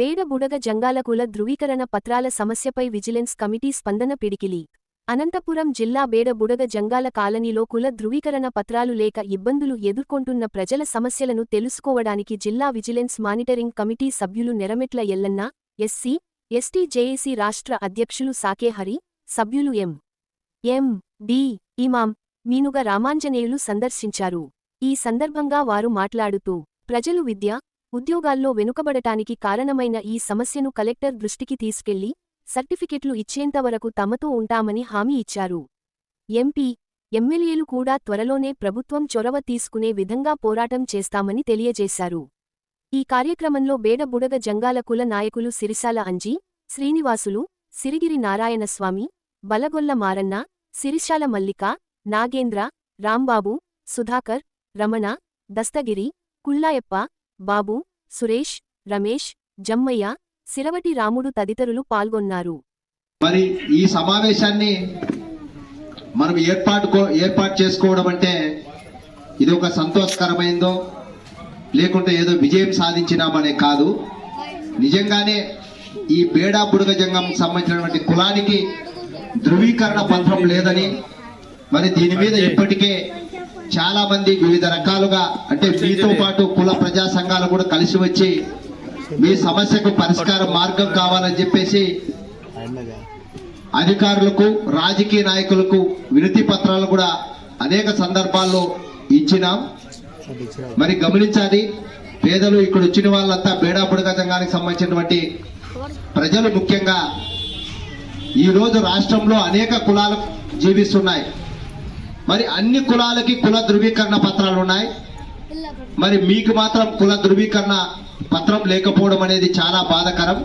బేడ బుడగ జంగాల కుల ధృవీకరణ పత్రాల సమస్యపై విజిలెన్స్ కమిటీ స్పందన పిడికిలి. అనంతపురం జిల్లా బేడ బుడగ జంగాల కాలనీలో కుల ధృవీకరణ పత్రాలు లేక ఇబ్బందులు ఎదుర్కొంటున్న ప్రజల సమస్యలను తెలుసుకోవడానికి జిల్లా విజిలెన్స్ మానిటరింగ్ కమిటీ సభ్యులు Nerametla Ellanna SC ST JAC రాష్ట్ర అధ్యక్షులు సాకేహరి సభ్యులు ఎం. ఎం. డి. ఇమాం మీనుగ రామాంజనేయులు సందర్శించారు. ఈ సందర్భంగా వారు మాట్లాడుతూ ప్రజలు విద్య ఉద్యోగాల్లో వెనుకబడటానికి కారణమైన ఈ సమస్యను కలెక్టర్ దృష్టికి తీసుకెళ్ళి సర్టిఫికెట్లు ఇచ్చేంతవరకు తమతో ఉంటామని హామీ ఇచ్చారు. ఎంపీ ఎమ్మెల్యేలు కూడా త్వరలోనే ప్రభుత్వం చొరవ తీసుకునే విధంగా పోరాటం చేస్తామని తెలియజేశారు. ఈ కార్యక్రమంలో బేడబుడగ జంగాల కుల నాయకులు సిరిసాల అంజీ శ్రీనివాసులు సిరిగిరి నారాయణస్వామి బలగొల్ల మారన్న సిరిశాల మల్లిక నాగేంద్ర రాంబాబు సుధాకర్ రమణ దస్తగిరి కుళ్ళాయప్ప బాబు సురేష్ రమేష్ జమ్మయ్య సిరవటి రాముడు తదితరులు పాల్గొన్నారు. మరి ఈ సమావేశాన్ని మనం ఏర్పాటు ఏర్పాటు చేసుకోవడం అంటే ఇది ఒక సంతోషకరమైందో లేకుంటే ఏదో విజయం సాధించినామనే కాదు. నిజంగానే ఈ బేడా బుడగ జంగం సంబంధించినటువంటి కులానికి ధృవీకరణ పత్రం లేదని మరి దీని మీద ఇప్పటికే చాలా మంది వివిధ రకాలుగా అంటే మీతో పాటు కుల ప్రజా సంఘాలు కూడా కలిసి వచ్చి మీ సమస్యకు పరిష్కార మార్గం కావాలని చెప్పేసి అధికారులకు రాజకీయ నాయకులకు వినతి పత్రాలు కూడా అనేక సందర్భాల్లో ఇచ్చినాం. మరి గమనించాలి పేదలు ఇక్కడ వచ్చిన వాళ్ళంతా బేడా బుడగ సంఘానికి సంబంధించినటువంటి ప్రజలు ముఖ్యంగా ఈ రోజు రాష్ట్రంలో అనేక కులాలు జీవిస్తున్నాయి. మరి అన్ని కులాలకి కుల ధృవీకరణ పత్రాలు ఉన్నాయి. మరి మీకు మాత్రం కుల ధృవీకరణ పత్రం లేకపోవడం అనేది చాలా బాధాకరం.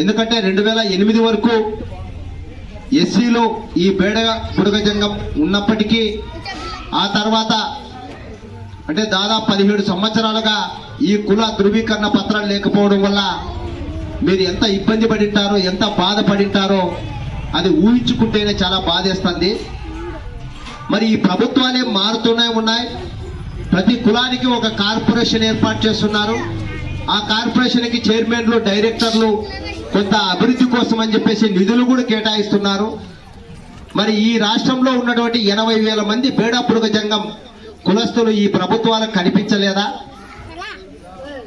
ఎందుకంటే రెండు వేల ఎనిమిది వరకు ఎస్సీలో ఈ బేడ బుడగ జంగం ఉన్నప్పటికీ ఆ తర్వాత అంటే దాదాపు పదిహేడు సంవత్సరాలుగా ఈ కుల ధృవీకరణ పత్రం లేకపోవడం వల్ల మీరు ఎంత ఇబ్బంది పడింటారో ఎంత బాధపడింటారో అది ఊహించుకుంటేనే చాలా బాధేస్తుంది. మరి ఈ ప్రభుత్వాలే మారుతూనే ఉన్నాయి. ప్రతి కులానికి ఒక కార్పొరేషన్ ఏర్పాటు చేస్తున్నారు. ఆ కార్పొరేషన్కి చైర్మన్లు డైరెక్టర్లు కొంత అభివృద్ధి కోసం అని చెప్పేసి నిధులు కూడా కేటాయిస్తున్నారు. మరి ఈ రాష్ట్రంలో ఉన్నటువంటి ఎనభై వేల మంది బేడాపురుగ జంగం కులస్తులు ఈ ప్రభుత్వాలకు కనిపించలేదా?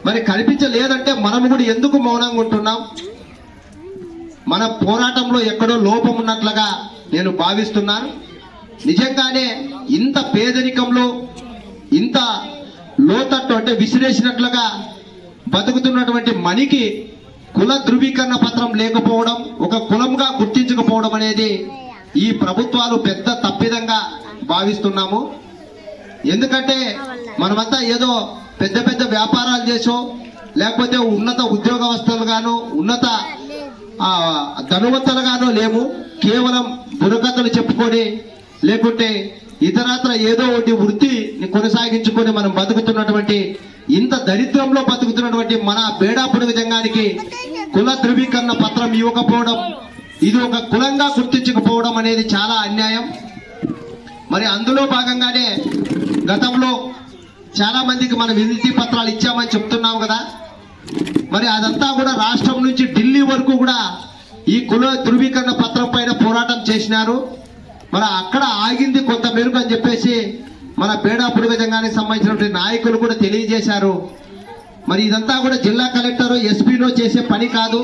మరి కనిపించలేదంటే మనం కూడా ఎందుకు మౌనంగా ఉంటున్నాం? మన పోరాటంలో ఎక్కడో లోపం ఉన్నట్లుగా నేను భావిస్తున్నాను. నిజంగానే ఇంత పేదరికంలో ఇంత లోతట్టు అంటే విసిరేసినట్లుగా బతుకుతున్నటువంటి మనికి కుల ధృవీకరణ పత్రం లేకపోవడం ఒక కులంగా గుర్తించకపోవడం అనేది ఈ ప్రభుత్వాలు పెద్ద తప్పిదంగా భావిస్తున్నాము. ఎందుకంటే మనమంతా ఏదో పెద్ద పెద్ద వ్యాపారాలు చేసో లేకపోతే ఉన్నత ఉద్యోగవస్థలుగాను ఉన్నత ఆ, ధనవంతులుగాను లేము. కేవలం బుర్రకథలు చెప్పుకొని లేకుంటే ఇతరత్ర ఏదో ఒకటి వృత్తిని కొనసాగించుకొని మనం బతుకుతున్నటువంటి ఇంత దరిద్రంలో బతుకుతున్నటువంటి మన బేడాపుడు పొడుగు జంగానికి కుల ధృవీకరణ పత్రం ఇవ్వకపోవడం ఇది ఒక కులంగా గుర్తించకపోవడం అనేది చాలా అన్యాయం. మరి అందులో భాగంగానే గతంలో చాలా మందికి మన వినతి పత్రాలు ఇచ్చామని చెప్తున్నాం కదా. మరి అదంతా కూడా రాష్ట్రం నుంచి ఢిల్లీ వరకు కూడా ఈ కుల ధృవీకరణ పత్రం పైన పోరాటం చేసినారు. మరి అక్కడ ఆగింది కొంత మేరకు అని చెప్పేసి మన బేడా జంగానికి సంబంధించినటువంటి నాయకులు కూడా తెలియజేశారు. మరి ఇదంతా కూడా జిల్లా కలెక్టర్ ఎస్పీలో చేసే పని కాదు.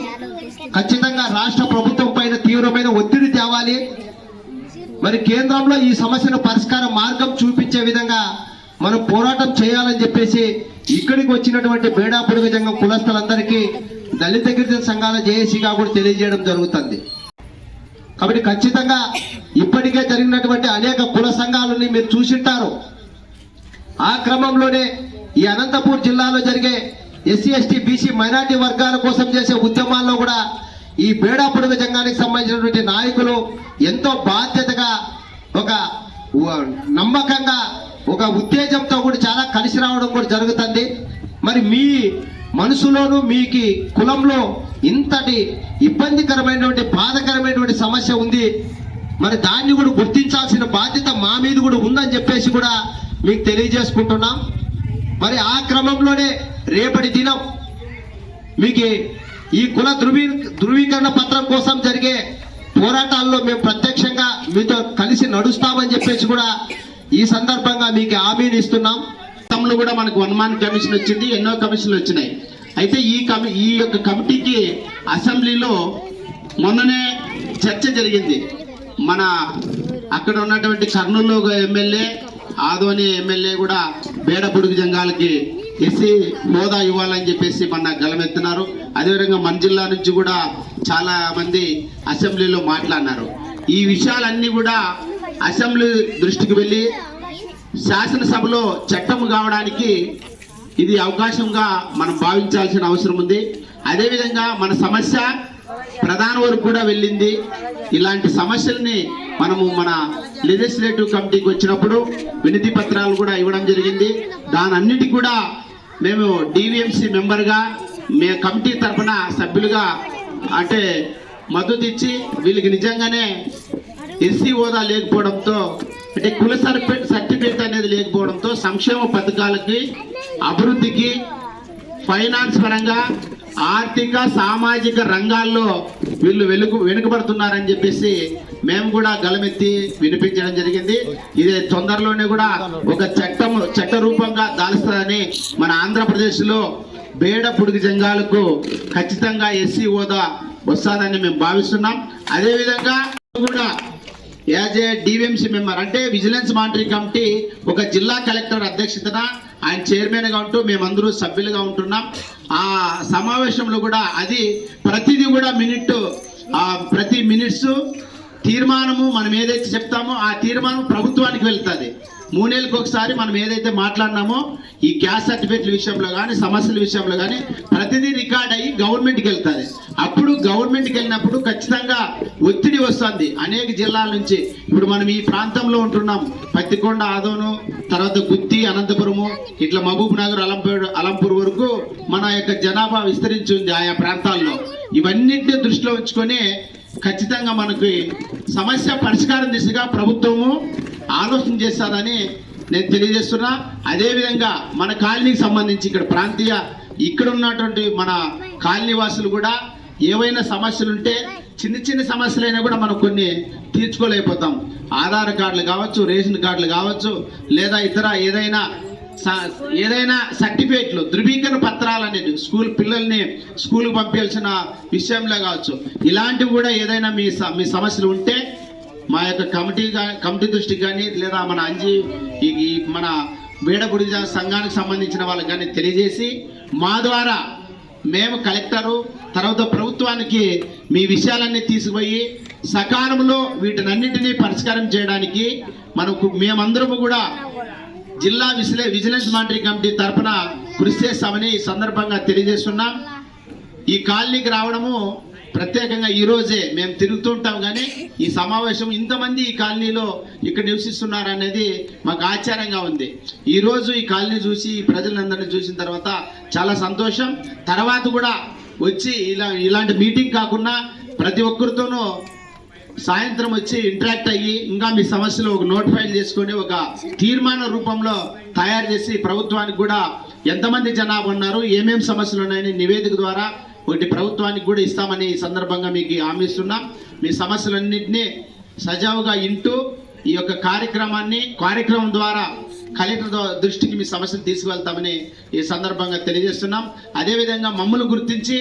ఖచ్చితంగా రాష్ట్ర ప్రభుత్వం పైన తీవ్రమైన ఒత్తిడి తేవాలి. మరి కేంద్రంలో ఈ సమస్యను పరిష్కార మార్గం చూపించే విధంగా మనం పోరాటం చేయాలని చెప్పేసి ఇక్కడికి వచ్చినటువంటి బేడా పొడుగు జంగం కులస్తులందరికీ దళిత గిరిజన సంఘాల జేఏసీగా కూడా తెలియజేయడం జరుగుతుంది. కాబట్టి ఖచ్చితంగా ఇప్పటికే జరిగినటువంటి అనేక కుల సంఘాలని మీరు చూసింటారు. ఆ క్రమంలోనే ఈ అనంతపూర్ జిల్లాలో జరిగే ఎస్సీ ఎస్టీ బీసీ మైనార్టీ వర్గాల కోసం చేసే ఉద్యమాల్లో కూడా ఈ బేడా పొడుగు జంగానికి సంబంధించినటువంటి నాయకులు ఎంతో బాధ్యతగా ఒక నమ్మకంగా ఒక ఉత్తేజంతో కూడా చాలా కలిసి రావడం కూడా జరుగుతుంది. మరి మీ మనసులోను మీకు కులంలో ఇంతటి ఇబ్బందికరమైనటువంటి బాధకరమైనటువంటి సమస్య ఉంది. మరి దాన్ని కూడా గుర్తించాల్సిన బాధ్యత మా మీద కూడా ఉందని చెప్పేసి కూడా మీకు తెలియజేసుకుంటున్నాం. మరి ఆ క్రమంలోనే రేపటి దినం మీకు ఈ కుల ధృవీ ధృవీకరణ పత్రం కోసం జరిగే పోరాటాల్లో మేము ప్రత్యక్షంగా మీతో కలిసి నడుస్తామని చెప్పేసి కూడా ఈ సందర్భంగా మీకు హామీని ఇస్తున్నాం. గతంలో కూడా మనకు వన్మాన్ కమిషన్ వచ్చింది ఎన్నో కమిషన్లు వచ్చినాయి. అయితే ఈ కమి ఈ యొక్క కమిటీకి అసెంబ్లీలో మొన్ననే చర్చ జరిగింది. మన అక్కడ ఉన్నటువంటి కర్నూలు ఎమ్మెల్యే ఆదోని ఎమ్మెల్యే కూడా బేడపుడుగు జంగాలకి ఎస్సీ హోదా ఇవ్వాలని చెప్పేసి మన గలమెత్తున్నారు అదేవిధంగా మన జిల్లా నుంచి కూడా చాలా మంది అసెంబ్లీలో మాట్లాడినారు. ఈ విషయాలన్నీ కూడా అసెంబ్లీ దృష్టికి వెళ్ళి శాసనసభలో చట్టం కావడానికి ఇది అవకాశంగా మనం భావించాల్సిన అవసరం ఉంది. అదేవిధంగా మన సమస్య ప్రధాన వరకు కూడా వెళ్ళింది. ఇలాంటి సమస్యల్ని మనము మన లెజిస్లేటివ్ కమిటీకి వచ్చినప్పుడు వినతి పత్రాలు కూడా ఇవ్వడం జరిగింది. దాని అన్నిటి కూడా మేము డివిఎంసి మెంబర్గా మే కమిటీ తరఫున సభ్యులుగా అంటే మద్దతు ఇచ్చి వీళ్ళకి నిజంగానే ఎస్సీ హోదా లేకపోవడంతో అంటే కుల సర్టిఫికేట్ సర్టిఫికేట్ అనేది లేకపోవడంతో సంక్షేమ పథకాలకి అభివృద్ధికి ఫైనాన్స్ పరంగా ఆర్థిక సామాజిక రంగాల్లో వీళ్ళు వెనుక వెనుకబడుతున్నారని చెప్పేసి మేము కూడా గలమెత్తి వినిపించడం జరిగింది. ఇది తొందరలోనే కూడా ఒక చట్టం చట్ట రూపంగా దాల్స్తుందని మన ఆంధ్రప్రదేశ్లో బేడ పుడుగు జంగాలకు ఖచ్చితంగా ఎస్సీ హోదా వస్తుందని మేము భావిస్తున్నాం. అదేవిధంగా కూడా యాజ్ ఏ డివిఎంసీ మెంబర్ అంటే విజిలెన్స్ మానిటరింగ్ కమిటీ ఒక జిల్లా కలెక్టర్ అధ్యక్షతన ఆయన చైర్మన్గా ఉంటూ మేమందరూ సభ్యులుగా ఉంటున్నాం. ఆ సమావేశంలో కూడా అది ప్రతిదీ కూడా మినిట్ ప్రతి మినిట్స్ తీర్మానము మనం ఏదైతే చెప్తామో ఆ తీర్మానం ప్రభుత్వానికి వెళ్తుంది. మూడేళ్ళకి ఒకసారి మనం ఏదైతే మాట్లాడినామో ఈ గ్యాస్ సర్టిఫికేట్ల విషయంలో కానీ సమస్యల విషయంలో కానీ ప్రతిదీ రికార్డ్ అయ్యి గవర్నమెంట్కి వెళ్తుంది. అప్పుడు గవర్నమెంట్కి వెళ్ళినప్పుడు ఖచ్చితంగా ఒత్తిడి వస్తుంది. అనేక జిల్లాల నుంచి ఇప్పుడు మనం ఈ ప్రాంతంలో ఉంటున్నాం. పత్తికొండ ఆదోను తర్వాత గుత్తి అనంతపురము ఇట్లా మహబూబ్ నగర్ అలంపూర్ అలంపూర్ వరకు మన యొక్క జనాభా విస్తరించి ఉంది ఆయా ప్రాంతాల్లో. ఇవన్నింటినీ దృష్టిలో ఉంచుకొని ఖచ్చితంగా మనకి సమస్య పరిష్కారం దిశగా ప్రభుత్వము ఆలోచన చేస్తారని నేను తెలియజేస్తున్నా. అదేవిధంగా మన కాలనీకి సంబంధించి ఇక్కడ ప్రాంతీయ ఇక్కడ ఉన్నటువంటి మన కాలనీ వాసులు కూడా ఏవైనా సమస్యలు ఉంటే చిన్న చిన్న సమస్యలైనా కూడా మనం కొన్ని తీర్చుకోలేకపోతాం. ఆధార్ కార్డులు కావచ్చు రేషన్ కార్డులు కావచ్చు లేదా ఇతర ఏదైనా స- ఏదైనా సర్టిఫికేట్లు ధృవీకరణ పత్రాలు అనేది స్కూల్ పిల్లల్ని స్కూల్కి పంపించాల్సిన విషయంలో కావచ్చు. ఇలాంటివి కూడా ఏదైనా మీ స- మీ సమస్యలు ఉంటే మా యొక్క కమిటీ కమిటీ దృష్టికి కానీ లేదా మన అంజి ఈ మన బీడగుడి సంఘానికి సంబంధించిన వాళ్ళకి కానీ తెలియజేసి మా ద్వారా మేము కలెక్టరు తర్వాత ప్రభుత్వానికి మీ విషయాలన్నీ తీసుకుపోయి సకాలంలో వీటినన్నింటినీ పరిష్కారం చేయడానికి మనకు మేమందరము కూడా జిల్లా విజిలే విజిలెన్స్ మానిటరింగ్ కమిటీ తరఫున కృషి చేస్తామని ఈ సందర్భంగా తెలియజేస్తున్నాం. ఈ కాలనీకి రావడము ప్రత్యేకంగా ఈరోజే మేము తిరుగుతుంటాం కానీ ఈ సమావేశం ఇంతమంది ఈ కాలనీలో ఇక్కడ నివసిస్తున్నారు అనేది మాకు ఆశ్చర్యంగా ఉంది. ఈరోజు ఈ కాలనీ చూసి ఈ ప్రజలందరినీ చూసిన తర్వాత చాలా సంతోషం. తర్వాత కూడా వచ్చి ఇలా ఇలాంటి మీటింగ్ కాకుండా ప్రతి ఒక్కరితోనూ సాయంత్రం వచ్చి ఇంటరాక్ట్ అయ్యి ఇంకా మీ సమస్యలు ఒక నోట్ ఫైల్ చేసుకొని ఒక తీర్మాన రూపంలో తయారు చేసి ప్రభుత్వానికి కూడా ఎంతమంది జనాభా ఉన్నారు ఏమేమి సమస్యలు ఉన్నాయని నివేదిక ద్వారా ఒకటి ప్రభుత్వానికి కూడా ఇస్తామని ఈ సందర్భంగా మీకు హామీ ఇస్తున్నాం. మీ సమస్యలన్నింటినీ సజావుగా ఇంటూ ఈ యొక్క కార్యక్రమాన్ని కార్యక్రమం ద్వారా కలెక్టర్ దృష్టికి మీ సమస్యలు తీసుకువెళ్తామని ఈ సందర్భంగా తెలియజేస్తున్నాం. అదేవిధంగా మమ్మల్ని గుర్తించి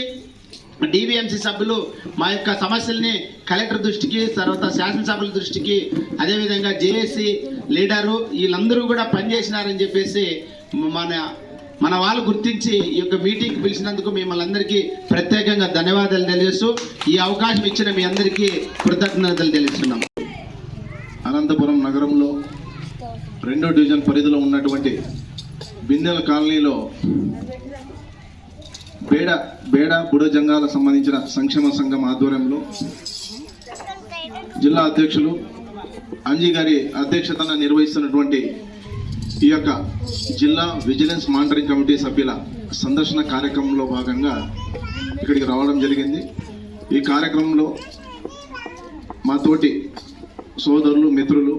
డివిఎంసి సభ్యులు మా యొక్క సమస్యల్ని కలెక్టర్ దృష్టికి తర్వాత శాసనసభ్యుల దృష్టికి అదేవిధంగా జేఏసీ లీడరు వీళ్ళందరూ కూడా పనిచేసినారని చెప్పేసి మన మన వాళ్ళు గుర్తించి ఈ యొక్క మీటింగ్ పిలిచినందుకు మిమ్మల్ని అందరికీ ప్రత్యేకంగా ధన్యవాదాలు తెలియజేస్తూ ఈ అవకాశం ఇచ్చిన మీ అందరికీ కృతజ్ఞతలు తెలుస్తున్నాం అనంతపురం నగరంలో రెండో డివిజన్ పరిధిలో ఉన్నటువంటి బిందెల కాలనీలో బేడ బేడ బుడజంగాల సంబంధించిన సంక్షేమ సంఘం ఆధ్వర్యంలో జిల్లా అధ్యక్షులు అంజీ గారి అధ్యక్షతన నిర్వహిస్తున్నటువంటి ఈ యొక్క జిల్లా విజిలెన్స్ మానిటరింగ్ కమిటీ సభ్యుల సందర్శన కార్యక్రమంలో భాగంగా ఇక్కడికి రావడం జరిగింది. ఈ కార్యక్రమంలో మా తోటి సోదరులు మిత్రులు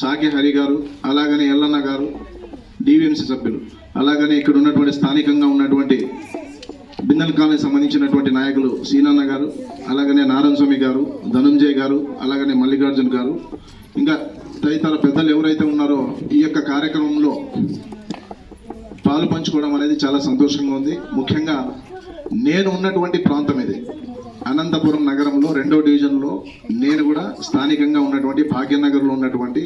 సాకి హరి గారు అలాగనే ఎల్లన్న గారు డివిఎంసీ సభ్యులు అలాగనే ఇక్కడ ఉన్నటువంటి స్థానికంగా ఉన్నటువంటి బిందల్ కాలనీ సంబంధించినటువంటి నాయకులు సీనన్న గారు అలాగనే నారాయణ స్వామి గారు ధనంజయ్ గారు అలాగనే మల్లికార్జున్ గారు. ఇంకా రైతాల పెద్దలు ఎవరైతే ఉన్నారో ఈ యొక్క కార్యక్రమంలో పాలు పంచుకోవడం అనేది చాలా సంతోషంగా ఉంది. ముఖ్యంగా నేను ఉన్నటువంటి ప్రాంతం ఇది. అనంతపురం నగరంలో రెండో డివిజన్లో నేను కూడా స్థానికంగా ఉన్నటువంటి భాగ్యనగర్లో ఉన్నటువంటి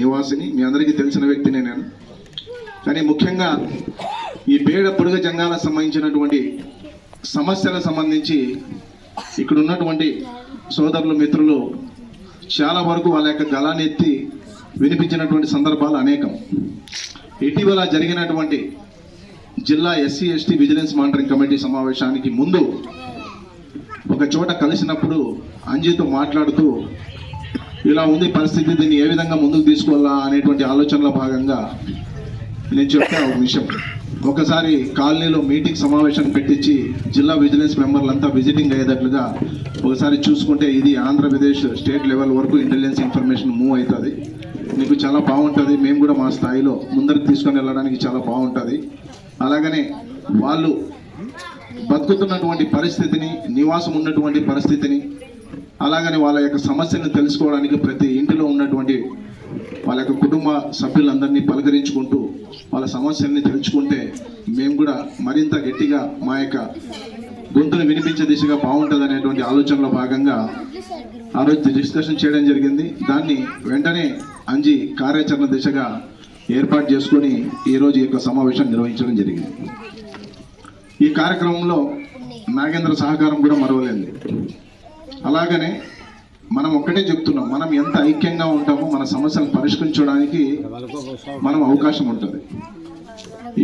నివాసిని మీ అందరికీ తెలిసిన వ్యక్తినే నేను. కానీ ముఖ్యంగా ఈ పేడ పొడుగ జంగాలకు సంబంధించినటువంటి సమస్యలకు సంబంధించి ఇక్కడ ఉన్నటువంటి సోదరులు మిత్రులు చాలా వరకు వాళ్ళ యొక్క గళాన్ని ఎత్తి వినిపించినటువంటి సందర్భాలు అనేకం. ఇటీవల జరిగినటువంటి జిల్లా SC ST vigilance monitoring committee సమావేశానికి ముందు ఒక చోట కలిసినప్పుడు అంజీతో మాట్లాడుతూ ఇలా ఉంది పరిస్థితి దీన్ని ఏ విధంగా ముందుకు తీసుకోవాలా అనేటువంటి ఆలోచనలో భాగంగా నేను చెప్పిన ఒక విషయం. ఒకసారి కాలనీలో మీటింగ్ సమావేశం పెట్టించి జిల్లా విజిలెన్స్ మెంబర్లంతా విజిటింగ్ అయ్యేటట్లుగా ఒకసారి చూసుకుంటే ఇది ఆంధ్రప్రదేశ్ స్టేట్ లెవెల్ వరకు ఇంటెలిజెన్స్ ఇన్ఫర్మేషన్ మూవ్ అవుతుంది. మీకు చాలా బాగుంటుంది. మేము కూడా మా స్థాయిలో ముందరికి తీసుకొని వెళ్ళడానికి చాలా బాగుంటుంది. అలాగనే వాళ్ళు బతుకుతున్నటువంటి పరిస్థితిని నివాసం ఉన్నటువంటి పరిస్థితిని అలాగని వాళ్ళ యొక్క సమస్యను తెలుసుకోవడానికి ప్రతి ఇంటిలో ఉన్నటువంటి వాళ్ళ యొక్క కుటుంబ సభ్యులందరినీ పలకరించుకుంటూ వాళ్ళ సమస్యల్ని తెలుసుకుంటే మేము కూడా మరింత గట్టిగా మా యొక్క గొంతును వినిపించే దిశగా బాగుంటుంది అనేటువంటి ఆలోచనలో భాగంగా ఆ రోజు డిస్కషన్ చేయడం జరిగింది. దాన్ని వెంటనే అంజి కార్యాచరణ దిశగా ఏర్పాటు చేసుకొని ఈరోజు ఈ యొక్క సమావేశం నిర్వహించడం జరిగింది. ఈ కార్యక్రమంలో నాగేంద్ర సహకారం కూడా మరవలేదు అలాగనే మనం ఒక్కటే చెప్తున్నాం మనం ఎంత ఐక్యంగా ఉంటామో మన సమస్యలను పరిష్కరించడానికి మనం అవకాశం ఉంటుంది.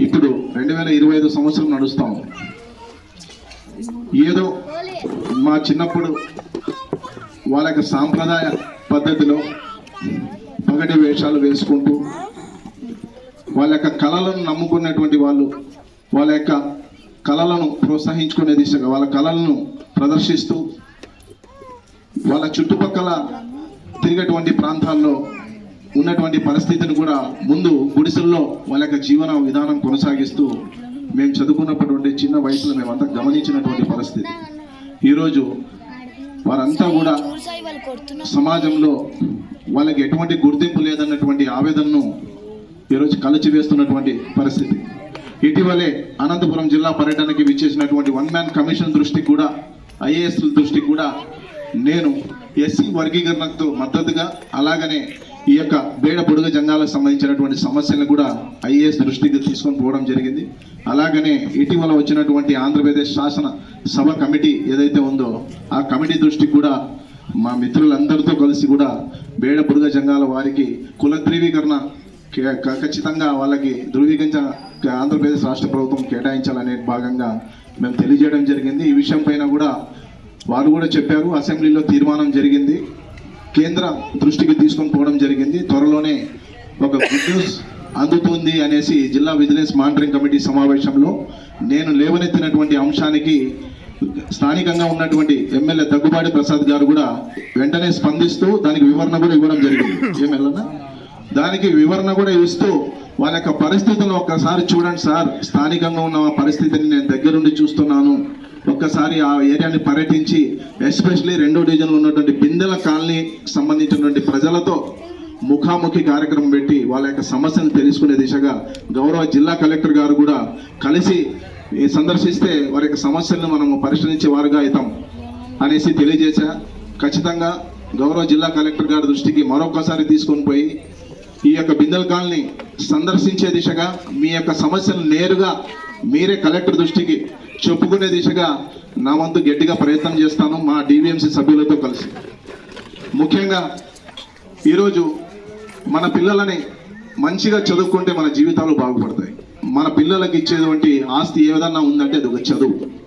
ఇప్పుడు రెండు వేల ఇరవై ఐదు సంవత్సరం నడుస్తాం. ఏదో మా చిన్నప్పుడు వాళ్ళ యొక్క సాంప్రదాయ పద్ధతిలో పగటి వేషాలు వేసుకుంటూ వాళ్ళ యొక్క కళలను నమ్ముకున్నటువంటి వాళ్ళు వాళ్ళ యొక్క కళలను ప్రోత్సహించుకునే దిశగా వాళ్ళ కళలను ప్రదర్శిస్తూ వాళ్ళ చుట్టుపక్కల తిరిగేటువంటి ప్రాంతాల్లో ఉన్నటువంటి పరిస్థితిని కూడా ముందు గుడిసెల్లో వాళ్ళ యొక్క జీవన విధానం కొనసాగిస్తూ మేము చదువుకున్నటువంటి చిన్న వయసులో మేమంతా గమనించినటువంటి పరిస్థితి. ఈరోజు వారంతా కూడా సమాజంలో వాళ్ళకి ఎటువంటి గుర్తింపు లేదన్నటువంటి ఆవేదనను ఈరోజు కలిచి వేస్తున్నటువంటి పరిస్థితి. ఇటీవలే అనంతపురం జిల్లా పర్యటనకి విచ్చేసినటువంటి వన్ మ్యాన్ కమిషన్ దృష్టికి కూడా ఐఏఎస్ దృష్టికి కూడా నేను ఎస్సీ వర్గీకరణకు మద్దతుగా అలాగనే ఈ యొక్క బేడ పొడుగు జంగాలకు సంబంధించినటువంటి సమస్యలను కూడా ఐఏఎస్ దృష్టికి తీసుకొని పోవడం జరిగింది. అలాగనే ఇటీవల వచ్చినటువంటి ఆంధ్రప్రదేశ్ శాసన సభ కమిటీ ఏదైతే ఉందో ఆ కమిటీ దృష్టికి కూడా మా మిత్రులందరితో కలిసి కూడా బేడ పొడుగ జంగాల వారికి కుల ధ్రువీకరణ కే- ఖచ్చితంగా వాళ్ళకి ధృవీకరించ ఆంధ్రప్రదేశ్ రాష్ట్ర ప్రభుత్వం కేటాయించాలనే భాగంగా మేము తెలియజేయడం జరిగింది. ఈ విషయం పైన కూడా వారు కూడా చెప్పారు అసెంబ్లీలో తీర్మానం జరిగింది. కేంద్ర దృష్టికి తీసుకొని పోవడం జరిగింది. త్వరలోనే ఒక గుడ్ న్యూస్ అందుతుంది అనేసి జిల్లా విజిలెన్స్ మానిటరింగ్ కమిటీ సమావేశంలో నేను లేవనెత్తినటువంటి అంశానికి స్థానికంగా ఉన్నటువంటి ఎమ్మెల్యే దగ్గుబాటి ప్రసాద్ గారు కూడా వెంటనే స్పందిస్తూ దానికి వివరణ కూడా ఇవ్వడం జరిగింది. ఏం దానికి వివరణ కూడా ఇస్తూ వాళ్ళ యొక్క పరిస్థితులను ఒక్కసారి చూడండి సార్. స్థానికంగా ఉన్న పరిస్థితిని నేను దగ్గరుండి చూస్తున్నాను. ఒక్కసారి ఆ ఏరియాని పర్యటించి ఎస్పెషలీ రెండో డివిజన్లో ఉన్నటువంటి బిందెల కాలనీ సంబంధించినటువంటి ప్రజలతో ముఖాముఖి కార్యక్రమం పెట్టి వాళ్ళ యొక్క సమస్యను తెలుసుకునే దిశగా గౌరవ జిల్లా కలెక్టర్ గారు కూడా కలిసి ఈ సందర్శిస్తే వారి యొక్క సమస్యలను మనము పరిశీలించే వారుగా అవుతాం అనేసి తెలియజేశా. ఖచ్చితంగా గౌరవ జిల్లా కలెక్టర్ గారి దృష్టికి మరొకసారి తీసుకొని పోయి ఈ యొక్క బిందెల కాలనీ సందర్శించే దిశగా మీ యొక్క సమస్యలు నేరుగా మీరే కలెక్టర్ దృష్టికి చెప్పుకునే దిశగా నా వంతు గట్టిగా ప్రయత్నం చేస్తాను మా డీవీఎంసీ సభ్యులతో కలిసి. ముఖ్యంగా ఈరోజు మన పిల్లలని మంచిగా చదువుకుంటే మన జీవితాలు బాగుపడతాయి. మన పిల్లలకి ఇచ్చేటువంటి ఆస్తి ఏ విధంగా ఉందంటే అది ఒక చదువు.